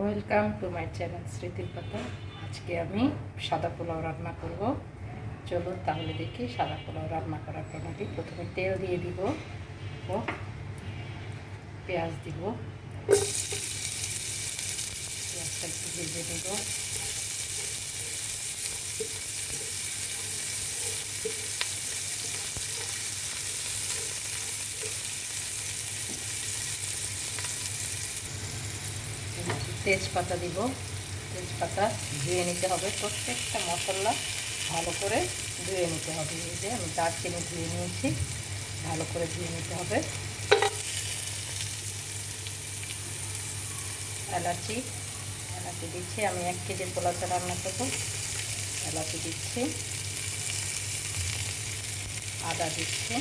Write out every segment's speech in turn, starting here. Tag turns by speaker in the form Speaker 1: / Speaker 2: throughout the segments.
Speaker 1: Welcome to my channel স্মৃতির পাতা আজকে আমি সাদা পোলাও রান্না করব। চলুন তাহলে দেখি সাদা পোলাও রান্না করার প্রণালী। প্রথমে তেল দিয়ে দিব। ও, পেঁয়াজ দিব। পেঁয়াজটা একটু ভেজে দেব তেজপাতা দিব। তেজপাতা ধুয়ে নিতে হবে। প্রত্যেকটা মশলা ভালো করে ধুয়ে নিতে হবে। এই যে আমি দারচিনি ধুয়ে নিয়েছি, ভালো করে ধুয়ে নিতে হবে। এলাচি এলাচি দিচ্ছি। আমি এক কেজি পোলাতে রান্না করব। এলাচি দিচ্ছি। আদা দিচ্ছি।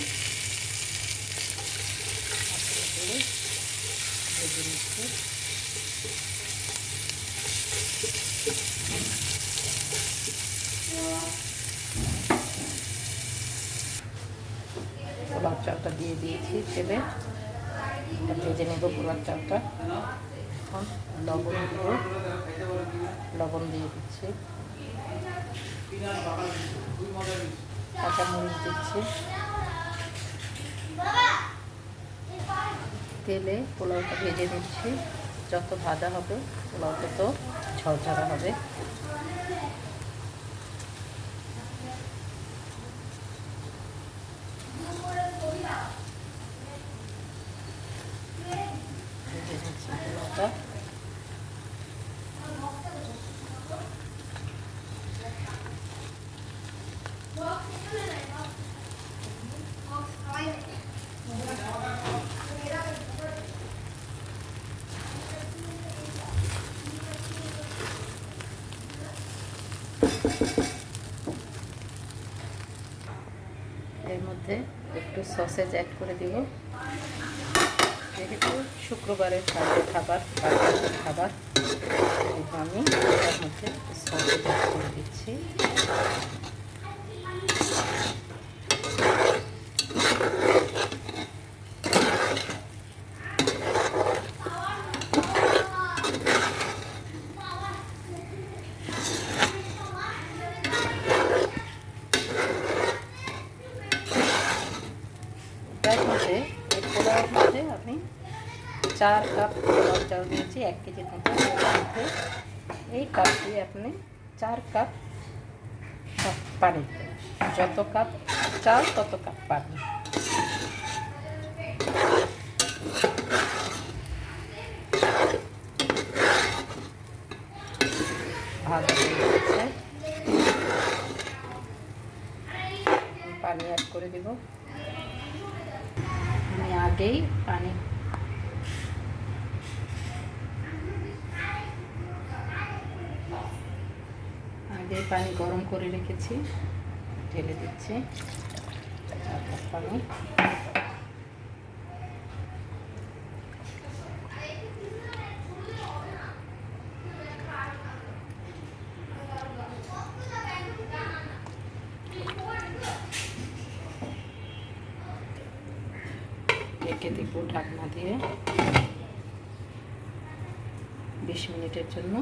Speaker 1: ভেজে নিচ্ছি পোলাও চালটা দিয়ে দিয়েছি তেলে। ভেজে নেব পোলাও চালটা। এখন লবণ দেব। লবণ দিয়ে দিচ্ছি। কাঁচা কাঁচামরিচ দিচ্ছি। তেলে পোলাওটা ভেজে নিচ্ছি। যত ভাজা হবে পোলাও তত ঝরঝরা হবে ভেজে নিচ্ছি পোলাওটা এর মধ্যে একটু সসেজ অ্যাড করে দিব। যেহেতু শুক্রবারের খাবার বাচ্চাদের খাবার আমি তার মধ্যে সসেজ অ্যাড করে দিচ্ছি। তার মধ্যে এই পোলাওর মধ্যে আমি চার কাপ পোলাও চাল নিয়েছি, এক কেজির মতো মধ্যে। এই কাপ দিয়ে আপনি চার কাপ পানি যত কাপ চাল, তত কাপ পানি। পানি অ্যাড করে দেবো। আগেই পানি। আগে পানি গরম করে রেখেছি ঢেলে দিচ্ছি। পানি। ঢেকে দিব, ঢাকনা দিয়ে। বিশ মিনিটের জন্য।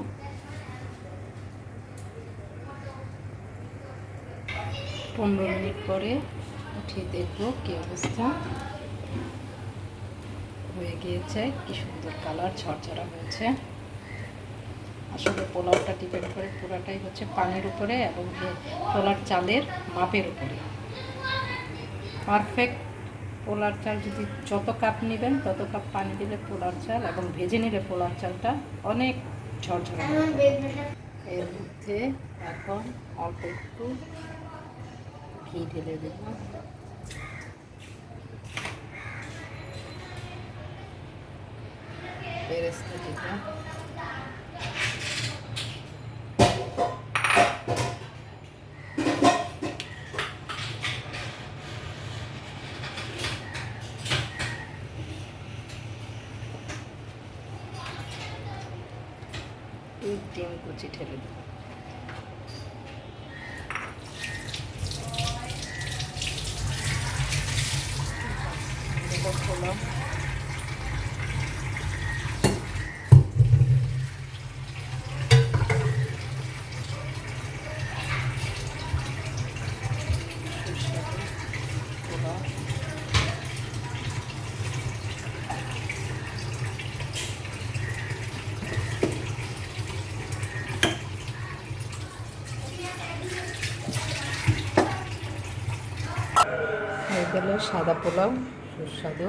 Speaker 1: পনেরো মিনিট পরে উঠিয়ে দেখব কি অবস্থা। হয়ে গিয়েছে, কি সুন্দর কালার, ঝরঝরা হয়েছে। আসলে পোলাওটা ডিপেন্ড করে পুরাটাই হচ্ছে পানির উপরে এবং পোলার চালের মাপের উপরে। পারফেক্ট পোলার চাল যদি যত কাপ নেবেন, তত কাপ পানি দিলে পোলার চাল এবং ভেজে নিলে পোলার চালটা অনেক ঝরঝরা এর মধ্যে এখন অল্প একটু ঘি ঢেলে দেব। বেরেস্তা দেব দুই ডিম কুচি ঠেলে দেব খোলা গেল সাদা পোলাও সুস্বাদু।